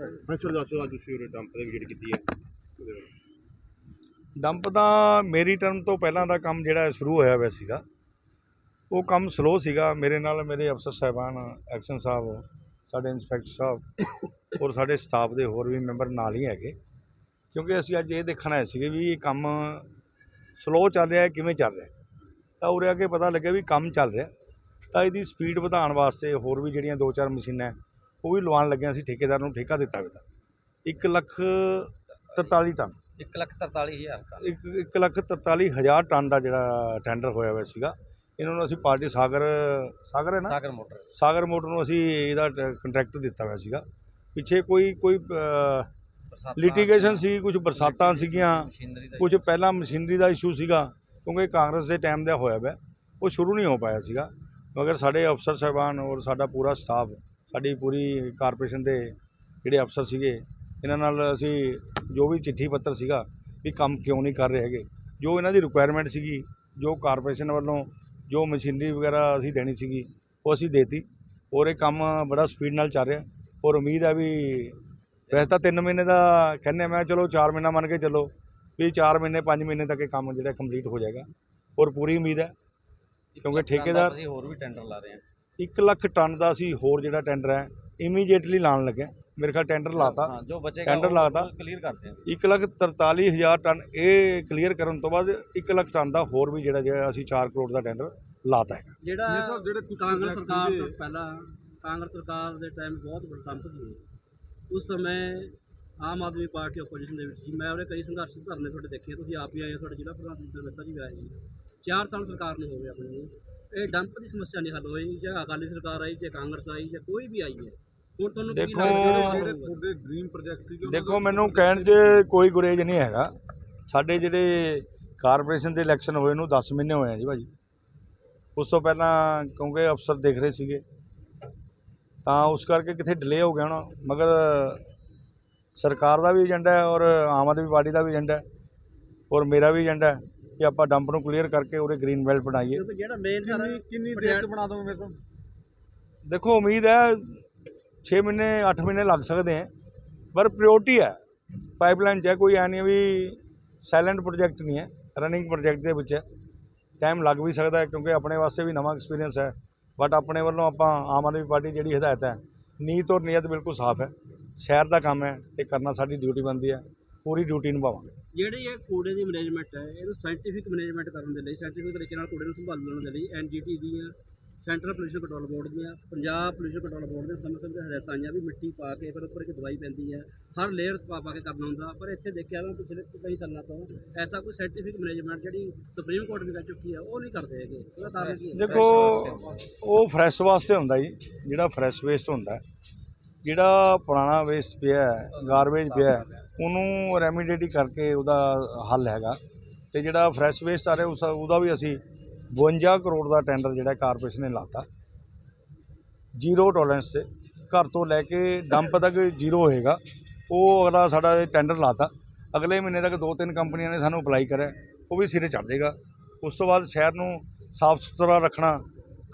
ਹਾਂ ਸਰ ਦੱਸੋ ਅੱਜ ਤੁਸੀਂ ਉਹ ਡੰਪ ਦੀ ਵਿਜ਼ਿਟ ਕੀਤੀ ਹੈ। ਡੰਪ ਦਾ ਮੇਰੀ ਟਰਮ ਤੋਂ ਪਹਿਲਾਂ ਦਾ ਕੰਮ ਜਿਹੜਾ ਸ਼ੁਰੂ ਹੋਇਆ ਹੋਇਆ ਸੀਗਾ। ਉਹ ਕੰਮ ਸਲੋ ਸੀਗਾ। ਮੇਰੇ ਨਾਲ ਮੇਰੇ ਅਫਸਰ ਸਾਹਿਬਾਨ, ਐਕਸ਼ਨ ਸਾਹਿਬ, ਸਾਡੇ ਇੰਸਪੈਕਟਰ ਸਾਹਿਬ ਔਰ ਸਾਡੇ ਸਟਾਫ ਦੇ ਹੋਰ ਵੀ ਮੈਂਬਰ ਨਾਲ ਹੀ ਹੈਗੇ। ਕਿਉਂਕਿ ਅਸੀਂ ਅੱਜ ਇਹ ਦੇਖਣ ਆਏ ਸੀਗੇ ਵੀ ਇਹ ਕੰਮ ਸਲੋ ਚੱਲ ਰਿਹਾ ਹੈ, ਕਿਵੇਂ ਚੱਲ ਰਿਹਾ ਤਾਂ ਉਰੇ ਆ ਕੇ ਪਤਾ ਲੱਗਿਆ ਵੀ ਕੰਮ ਚੱਲ ਰਿਹਾ ਤਾਂ ਇਹਦੀ ਸਪੀਡ ਵਧਾਉਣ ਵਾਸਤੇ ਹੋਰ ਵੀ ਜਿਹੜੀਆਂ ਦੋ ਚਾਰ ਮਸ਼ੀਨਾਂ ਉਹ ਵੀ ਲਵਾਉਣ ਲੱਗਿਆ ਸੀ ਠੇਕੇਦਾਰ ਨੂੰ ਠੇਕਾ ਦਿੱਤਾ ਹੋਇਆ ਇੱਕ ਲੱਖ 43 ਟਨ। 1 ਲੱਖ 43000 ਦਾ ਇੱਕ ਇੱਕ ਲੱਖ 43 ਹਜ਼ਾਰ ਟਨ ਦਾ ਜਿਹੜਾ ਟੈਂਡਰ ਹੋਇਆ ਹੋਇਆ ਸੀਗਾ। ਇਹਨਾਂ ਨੂੰ ਅਸੀਂ ਪਾਰਟੀ ਸਾਗਰ ਸਾਗਰ ਹੈ ਨਾ? ਸਾਗਰ ਮੋਟਰ। ਸਾਗਰ ਮੋਟਰ ਨੂੰ ਅਸੀਂ ਇਹਦਾ ਕੰਟਰੈਕਟ ਦਿੱਤਾ ਹੋਇਆ ਸੀਗਾ। ਪਿੱਛੇ ਕੋਈ ਕੋਈ ਲਿਟੀਗੇਸ਼ਨ ਸੀ ਕੁਝ ਬਰਸਾਤਾਂ ਸੀਗੀਆਂ ਕੁਝ ਪਹਿਲਾਂ ਮਸ਼ੀਨਰੀ ਦਾ ਇਸ਼ੂ ਸੀਗਾ ਕਿਉਂਕਿ ਕਾਂਗਰਸ ਦੇ ਟਾਈਮ ਦਾ ਹੋਇਆ ਹੋਇਆ ਉਹ ਸ਼ੁਰੂ ਨਹੀਂ ਹੋ ਪਾਇਆ ਸੀਗਾ। ਮਗਰ ਸਾਡੇ ਅਫਸਰ ਸਾਹਿਬਾਨ ਔਰ ਸਾਡਾ ਪੂਰਾ ਸਟਾਫ ਸਾਡੀ ਪੂਰੀ ਕਾਰਪੋਰੇਸ਼ਨ ਦੇ ਜਿਹੜੇ ਅਫਸਰ ਸੀਗੇ ਇਹਨਾਂ ਨਾਲ ਅਸੀਂ ਜੋ ਵੀ ਚਿੱਠੀ ਪੱਤਰ ਸੀਗਾ ਵੀ ਕੰਮ ਕਿਉਂ ਨਹੀਂ ਕਰ ਰਹੇ ਹੈਗੇ ਜੋ ਇਹਨਾਂ ਦੀ ਰਿਕੁਆਇਰਮੈਂਟ ਸੀਗੀ ਜੋ ਕਾਰਪੋਰੇਸ਼ਨ ਵੱਲੋਂ ਜੋ ਮਸ਼ੀਨਰੀ ਵਗੈਰਾ ਅਸੀਂ ਦੇਣੀ ਸੀਗੀ ਉਹ ਅਸੀਂ ਦੇਤੀ ਔਰ ਇਹ ਕੰਮ ਬੜਾ ਸਪੀਡ ਨਾਲ ਚੱਲ ਰਿਹਾ ਔਰ ਉਮੀਦ ਹੈ ਵੀ ਵੈਸੇ ਤਾਂ 3 ਮਹੀਨੇ ਦਾ ਕਹਿੰਦੇ ਮੈਂ ਚਲੋ 4 ਮਹੀਨਾ ਮੰਨ ਕੇ ਚੱਲੋ ਵੀ 4 ਮਹੀਨੇ 5 ਮਹੀਨੇ ਤੱਕ ਇਹ ਕੰਮ ਜਿਹੜਾ ਕੰਪਲੀਟ ਹੋ ਜਾਏਗਾ ਔਰ ਪੂਰੀ ਉਮੀਦ ਹੈ ਕਿਉਂਕਿ ਠੇਕੇਦਾਰ- ਅਸੀਂ ਹੋਰ ਵੀ ਟੈਂਡਰ ਲਾ ਰਹੇ ਹਾਂ। 1 ਲੱਖ ਟਨ ਦਾ ਅਸੀਂ ਹੋਰ ਜਿਹੜਾ ਟੈਂਡਰ ਹੈ ਇਮੀਡੀਏਟਲੀ ਲਾਣ ਲੱਗੇ। ਮੇਰੇ ਖਿਆਲ ਟੈਂਡਰ ਲਾਤਾ। ਹਾਂ ਜੋ ਬਚੇਗਾ ਟੈਂਡਰ ਲਾਤਾ। ਕਲੀਅਰ ਕਰਦੇ ਹਾਂ। 1 ਲੱਖ 43 ਹਜ਼ਾਰ ਟਨ ਇਹ ਕਲੀਅਰ ਕਰਨ ਤੋਂ ਬਾਅਦ 1 ਲੱਖ ਟਨ ਦਾ ਹੋਰ ਵੀ ਜਿਹੜਾ ਜਿਹੜਾ ਅਸੀਂ 4 ਕਰੋੜ ਦਾ ਟੈਂਡਰ ਲਾਤਾ ਹੈ ਜਿਹੜਾ ਕਾਂਗਰਸ ਸਰਕਾਰ ਤੋਂ ਪਹਿਲਾਂ ਕਾਂਗਰਸ ਸਰਕਾਰ ਦੇ ਟਾਈਮ ਬਹੁਤ ਵੱਡਾ ਸੀ। ਉਸ ਸਮੇਂ ਆਮ ਆਦਮੀ ਪਾਰਟੀ ਆਪੋਜੀਸ਼ਨ ਦੇ ਵਿੱਚ ਸੀ। ਮੈਂ ਉਹਦੇ ਕਈ ਸੰਘਰਸ਼ ਧਰਨੇ ਤੁਹਾਡੇ ਦੇਖੇ ਤੁਸੀਂ ਆਪ ਹੀ ਆਏ ਤੁਹਾਡੇ ਜ਼ਿਲ੍ਹਾ ਪ੍ਰਧਾਨ ਜਿੰਦਰ ਮਹਿਤਾ ਜੀ ਵੀ ਆਏ ਜੀ ਚਾਰ ਸਾਲ ਸਰਕਾਰ ਨੂੰ ਹੋ ਗਏ ਆਪਣੀ ਇਹ ਡੰਪ ਦੀ ਸਮੱਸਿਆ ਨਹੀਂ ਹੱਲ ਹੋਈ ਜਾਂ ਅਕਾਲੀ ਸਰਕਾਰ ਆਈ ਜਾਂ ਕਾਂਗਰਸ ਆਈ ਜਾਂ ਕੋਈ ਵੀ ਆਈ ਹੈ। ਹੁਣ ਤੁਹਾਨੂੰ ਕੀ ਦੇਖੋ, ਲੱਗਦਾ ਜਿਹੜੇ ਤੁਹਾਡੇ ਡ੍ਰੀਮ ਪ੍ਰੋਜੈਕਟ ਸੀਗੇ ਦੇਖੋ ਮੈਨੂੰ ਕਹਿਣ 'ਚ ਕੋਈ ਗੁਰੇਜ ਨਹੀਂ ਹੈਗਾ। ਸਾਡੇ ਜਿਹੜੇ ਕਾਰਪੋਰੇਸ਼ਨ ਦੇ ਇਲੈਕਸ਼ਨ ਹੋਏ ਨੂੰ 10 ਮਹੀਨੇ ਹੋਏ ਆ ਜੀ ਭਾਜੀ। ਉਸ ਤੋਂ ਪਹਿਲਾਂ ਕਿਉਂਕਿ ਅਫਸਰ ਦੇਖ ਰਹੇ ਸੀਗੇ ਤਾਂ ਉਸ ਕਰਕੇ ਕਿਥੇ ਡਿਲੇ ਹੋ ਗਿਆ ਹੋਣਾ। ਮਗਰ ਸਰਕਾਰ ਦਾ ਵੀ ਏਜੰਡਾ ਹੈ ਔਰ ਆਮ ਆਦਮੀ ਪਾਰਟੀ ਦਾ ਵੀ ਏਜੰਡਾ ਹੈ ਔਰ ਮੇਰਾ ਵੀ ਏਜੰਡਾ ਹੈ। ਕਿ ਆਪਾਂ ਡੰਪ ਨੂੰ ਕਲੀਅਰ ਕਰਕੇ ਉਹਦੇ ਗ੍ਰੀਨ ਬੈਲਟ ਬਣਾਈਏ। ਜਿਹੜਾ ਮੇਨ ਸਾਰਾ ਕਿੰਨੀ ਕਿੰਨੀ ਦੇਰ ਚ ਬਣਾ ਦੋਗੇ ਮੇਰੇ ਤੋਂ? ਦੇਖੋ ਉਮੀਦ ਹੈ 6 ਮਹੀਨੇ 8 ਮਹੀਨੇ ਲੱਗ ਸਕਦੇ ਹੈ ਪਰ ਪ੍ਰਾਇੋਰਟੀ ਹੈ। ਪਾਈਪਲਾਈਨ 'ਚ ਹੈ ਕੋਈ ਐ ਨਹੀਂ ਵੀ ਸਾਇਲੈਂਟ ਪ੍ਰੋਜੈਕਟ ਨਹੀਂ ਹੈ ਰਨਿੰਗ ਪ੍ਰੋਜੈਕਟ ਦੇ ਵਿੱਚ ਹੈ। ਟਾਈਮ ਲੱਗ ਵੀ ਸਕਦਾ ਹੈ ਕਿਉਂਕਿ ਆਪਣੇ ਵਾਸਤੇ ਵੀ ਨਵਾਂ ਐਕਸਪੀਰੀਅੰਸ ਹੈ। ਬਟ ਆਪਣੇ ਵੱਲੋਂ ਆਪਾਂ ਆਮ ਆਦਮੀ ਪਾਰਟੀ ਜਿਹੜੀ ਹਦਾਇਤ ਹੈ ਨੀਤ ਔਰ ਨੀਅਤ ਬਿਲਕੁਲ ਸਾਫ਼ ਹੈ। ਸ਼ਹਿਰ ਦਾ ਕੰਮ ਹੈ ਤੇ ਕਰਨਾ ਸਾਡੀ ਡਿਊਟੀ ਬਣਦੀ ਹੈ। ਪੂਰੀ ਡਿਊਟੀ ਨਿਭਾਵਾਂਗੇ। ਜਿਹੜੀ ਇਹ ਕੂੜੇ ਦੀ ਮੈਨੇਜਮੈਂਟ ਹੈ ਇਹਨੂੰ ਸਾਇੰਟੀਫਿਕ ਮੈਨੇਜਮੈਂਟ ਕਰਨ ਦੇ ਲਈ ਸਾਇੰਟੀਫਿਕ ਤਰੀਕੇ ਨਾਲ ਕੂੜੇ ਨੂੰ ਸੰਭਾਲਣ ਦੇ ਲਈ ਐਨਜੀਟੀ ਦੀਆਂ ਸੈਂਟਰਲ ਪੋਲਿਊਸ਼ਨ ਕੰਟਰੋਲ ਬੋਰਡ ਦੀਆਂ ਪੰਜਾਬ ਪੋਲਿਊਸ਼ਨ ਕੰਟਰੋਲ ਬੋਰਡ ਦੇ ਸਮੇਂ ਸਮੇਂ ਹਦਾਇਤਾਂ ਆਈਆਂ ਵੀ ਮਿੱਟੀ ਪਾ ਕੇ ਫਿਰ ਉੱਪਰ ਇੱਕ ਦਵਾਈ ਪੈਂਦੀ ਹੈ। ਹਰ ਲੇਅਰ ਪਾ ਪਾ ਕੇ ਕਰਨਾ ਹੁੰਦਾ ਪਰ ਇੱਥੇ ਦੇਖਿਆ ਮੈਂ ਪਿਛਲੇ ਕਈ ਸਾਲਾਂ ਤੋਂ ਐਸਾ ਕੋਈ ਸਾਇੰਟੀਫਿਕ ਮੈਨੇਜਮੈਂਟ ਜਿਹੜੀ ਸੁਪਰੀਮ ਕੋਰਟ ਵੀ ਕਰ ਚੁੱਕੀ ਹੈ ਉਹ ਨਹੀਂ ਕਰਦੇ ਹੈਗੇ। ਦੇਖੋ ਉਹ ਫਰੈਸ਼ ਵਾਸਤੇ ਹੁੰਦਾ ਜੀ ਜਿਹੜਾ ਫਰੈਸ਼ ਵੇਸਟ ਹੁੰਦਾ ਜਿਹੜਾ ਪੁਰਾਣਾ ਵੇਸਟ ਪਿਆ ਗਾਰਬੇਜ ਪਿਆ ਉਹਨੂੰ ਰੈਮੀਡੀਏਟ ਕਰਕੇ ਉਹਦਾ ਹੱਲ ਹੈਗਾ। ਤੇ ਜਿਹੜਾ ਫਰੈਸ਼ ਵੇਸਟ ਆ ਰਿਹਾ, ਉਸ ਉਹਦਾ ਵੀ ਅਸੀਂ 52 ਕਰੋੜ ਦਾ ਟੈਂਡਰ ਜਿਹੜਾ ਕਾਰਪੋਰੇਸ਼ਨ ਨੇ ਲਾਤਾ। ਜ਼ੀਰੋ ਟੋਲਰੈਂਸ ਤੇ ਘਰ ਤੋਂ ਲੈ ਕੇ ਡੰਪ ਤੱਕ ਜ਼ੀਰੋ ਹੋਏਗਾ। ਉਹ ਅਗਲਾ ਸਾਡਾ ਟੈਂਡਰ ਲਾਤਾ। ਅਗਲੇ ਮਹੀਨੇ ਤੱਕ ਦੋ ਤਿੰਨ ਕੰਪਨੀਆਂ ਨੇ ਸਾਨੂੰ ਅਪਲਾਈ ਕਰਿਆ। ਉਹ ਵੀ ਸਿਰੇ ਚੜ ਜਾਏਗਾ। ਉਸ ਤੋਂ ਬਾਅਦ ਸ਼ਹਿਰ ਨੂੰ ਸਾਫ਼ ਸੁਥਰਾ ਰੱਖਣਾ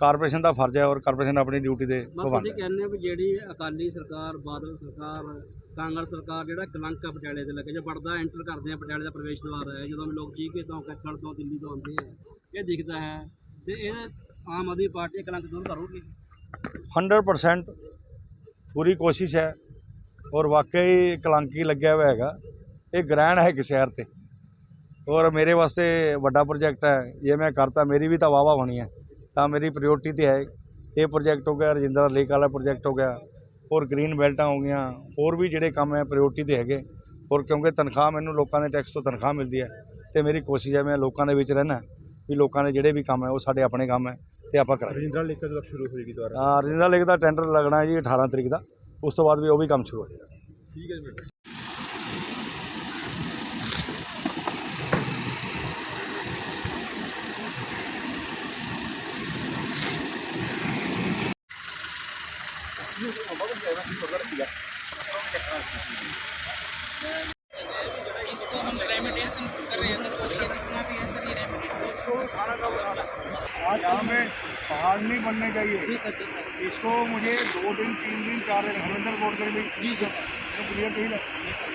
ਕਾਰਪੋਰੇਸ਼ਨ ਦਾ ਫਰਜ਼ ਹੈ ਔਰ ਕਾਰਪੋਰੇਸ਼ਨ ਆਪਣੀ ਡਿਊਟੀ ਦੇ ਪਾਬੰਦ ਤੁਸੀਂ ਹੈ। ਕਹਿੰਦੇ ਹੋ ਵੀ ਜਿਹੜੀ ਅਕਾਲੀ ਸਰਕਾਰ ਬਾਦਲ ਸਰਕਾਰ ਕਾਂਗਰਸ ਸਰਕਾਰ ਜਿਹੜਾ ਕਲੰਕ ਆ ਪਟਿਆਲੇ ਦੇ ਲੱਗੇ ਜੋ ਵੜਦਾ ਐਂਟਰ ਕਰਦੇ ਆ ਪਟਿਆਲੇ ਦਾ ਪ੍ਰਵੇਸ਼ ਦੁਆਰ ਹੈ ਜਦੋਂ ਵੀ ਲੋਕ ਜੀਕੇ ਤੋਂ ਕੱਖੜ ਤੋਂ ਦਿੱਲੀ ਤੋਂ ਆਉਂਦੇ ਆ ਇਹ ਦਿਖਦਾ ਹੈ ਤੇ ਇਹ ਆਮ ਆਦਮੀ ਪਾਰਟੀ ਕਲੰਕ ਦੂਰ ਕਰੂਗੀ। 100% ਪੂਰੀ ਕੋਸ਼ਿਸ਼ ਹੈ ਔਰ ਵਾਕਈ ਕਲੰਕੀ ਲੱਗਿਆ ਹੋਇਆ ਹੈਗਾ। ਇਹ ਗ੍ਰਹਿਣ ਹੈ ਕਿ ਸ਼ਹਿਰ ਤੇ। ਔਰ ਮੇਰੇ ਵਾਸਤੇ ਵੱਡਾ ਪ੍ਰੋਜੈਕਟ ਹੈ। ਜੇ ਮੈਂ ਕਰਤਾ ਮੇਰੀ ਵੀ ਤਾਂ ਵਾਵਾ ਹੋਣੀ ਹੈ। ਤਾਂ ਮੇਰੀ ਪ੍ਰਾਇੋਰਟੀ ਤੇ ਹੈ ਇਹ ਪ੍ਰੋਜੈਕਟ ਹੋ ਗਿਆ ਰਜਿੰਦਰਾ ਲੇਕ ਵਾਲਾ ਪ੍ਰੋਜੈਕਟ ਹੋ ਗਿਆ। ਔਰ ਗ੍ਰੀਨ ਬੈਲਟਾਂ ਹੋ ਗਈਆਂ। ਹੋਰ ਵੀ ਜਿਹੜੇ ਕੰਮ ਹੈ ਪ੍ਰਾਇੋਰਟੀ ਤੇ ਹੈਗੇ। ਔਰ ਕਿਉਂਕਿ ਤਨਖਾਹ ਮੈਨੂੰ ਲੋਕਾਂ ਦੇ ਟੈਕਸ ਤੋਂ ਤਨਖਾਹ ਮਿਲਦੀ ਹੈ। ਤੇ ਮੇਰੀ ਕੋਸ਼ਿਸ਼ ਹੈ ਮੈਂ ਲੋਕਾਂ ਦੇ ਵਿੱਚ ਰਹਿਣਾ। ਵੀ ਲੋਕਾਂ ਦੇ ਜਿਹੜੇ ਵੀ ਕੰਮ ਹੈ ਉਹ ਸਾਡੇ ਆਪਣੇ ਕੰਮ ਹੈ ਤੇ ਆਪਾਂ ਕਰਾਂਗੇ। ਰਜਿੰਦਰਾ ਲੇਕ ਤੱਕ ਸ਼ੁਰੂ ਹੋਏਗੀ ਦੁਬਾਰਾ? ਹਾਂ ਰਜਿੰਦਰਾ ਲੇਕ ਦਾ ਟੈਂਡਰ ਲੱਗਣਾ ਹੈ ਜੀ 18 ਤਰੀਕ ਦਾ। ਉਸ ਤੋਂ ਬਾਅਦ ਵੀ ਉਹ ਵੀ ਕੰਮ ਸ਼ੁਰੂ ਹੋ ਜਾਏਗਾ। ਠੀਕ ਹੈ ਜੀ आज तो यहाँ में पहाड़ नहीं बनने चाहिए। जी सर जी सर। इसको मुझे दो दिन तीन दिन चार दिन हरिंदर बोर्ड कर दी जी सर तो क्लियर तो चाहिए ना? जी सर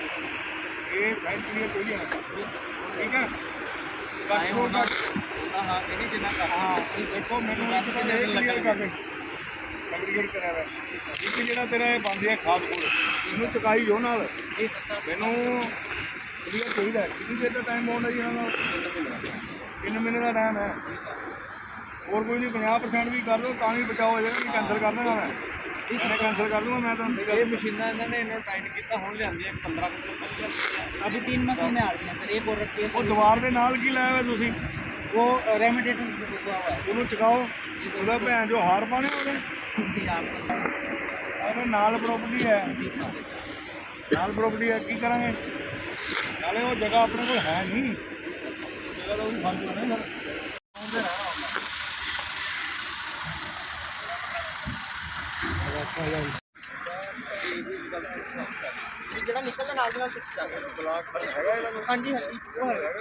ये साइड क्लियर चाहिए ना? जी सर। ठीक है? हाँ हाँ, हाँ मैंने ਜਿਹੜਾ ਤੇਰਾ ਇਹ ਬੰਦੇ ਆ ਖਾਸ ਕੋਲ ਇਹਨੂੰ ਚੁਕਾਈ ਹੋ ਨਾਲ। ਮੈਨੂੰ ਚਾਹੀਦਾ ਕਿਸੇ ਦੇ ਤਾਂ ਜੀ ਇਹਨਾਂ ਨਾਲ ਕਿੰਨੇ ਮਹੀਨੇ ਦਾ ਟਾਈਮ ਹੈ। ਹੋਰ ਕੋਈ ਨਹੀਂ 50% ਵੀ ਕਰ ਲਓ ਤਾਂ ਵੀ ਬਚਾਓ ਜਿਹੜਾ ਨਹੀਂ ਕੈਨਸਲ ਕਰਨਾ ਮੈਂ। ਇਸ ਨੇ ਕੈਨਸਲ ਕਰ ਲੂੰਗਾ ਮੈਂ ਤੁਹਾਨੂੰ ਮਸ਼ੀਨਾਂ ਇਹਨਾਂ ਨੇ ਇਹਨੇ ਕੀਤਾ ਹੁਣ ਲਿਆਂਦੀ ਹੈ ਦੀਵਾਰ ਦੇ ਨਾਲ ਕੀ ਲਾਇਆ ਹੋਇਆ ਤੁਸੀਂ? ਉਹ ਰੈਮੀਡੇਟਰ ਉਹਨੂੰ ਚਕਾਓ। ਉਹਦਾ ਭੈਣ ਜੋ ਹਾਰ ਪਾਣੇ ਉਹਦੇ? ਅਰੇ ਨਾਲ ਪ੍ਰੋਪਰਟੀ ਹੈ। ਨਾਲ ਪ੍ਰੋਪਰਟੀ ਹੈ ਕੀ ਕਰਾਂਗੇ? ਨਾਲੇ ਉਹ ਜਗ੍ਹਾ ਆਪਣੇ ਕੋਲ ਹੈ ਨਹੀਂ। ਜਿਹੜਾ ਨਿਕਲਦਾ ਨਾਲ ਦੇ ਨਾਲ ਚੱਕ ਬਲਾਕ ਹੈਗਾ ਇਹਨਾਂ ਹਾਂਜੀ ਹਾਂਜੀ। ਉਹ ਹੈਗਾ।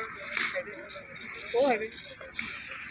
ਉਹ ਹੈਗਾ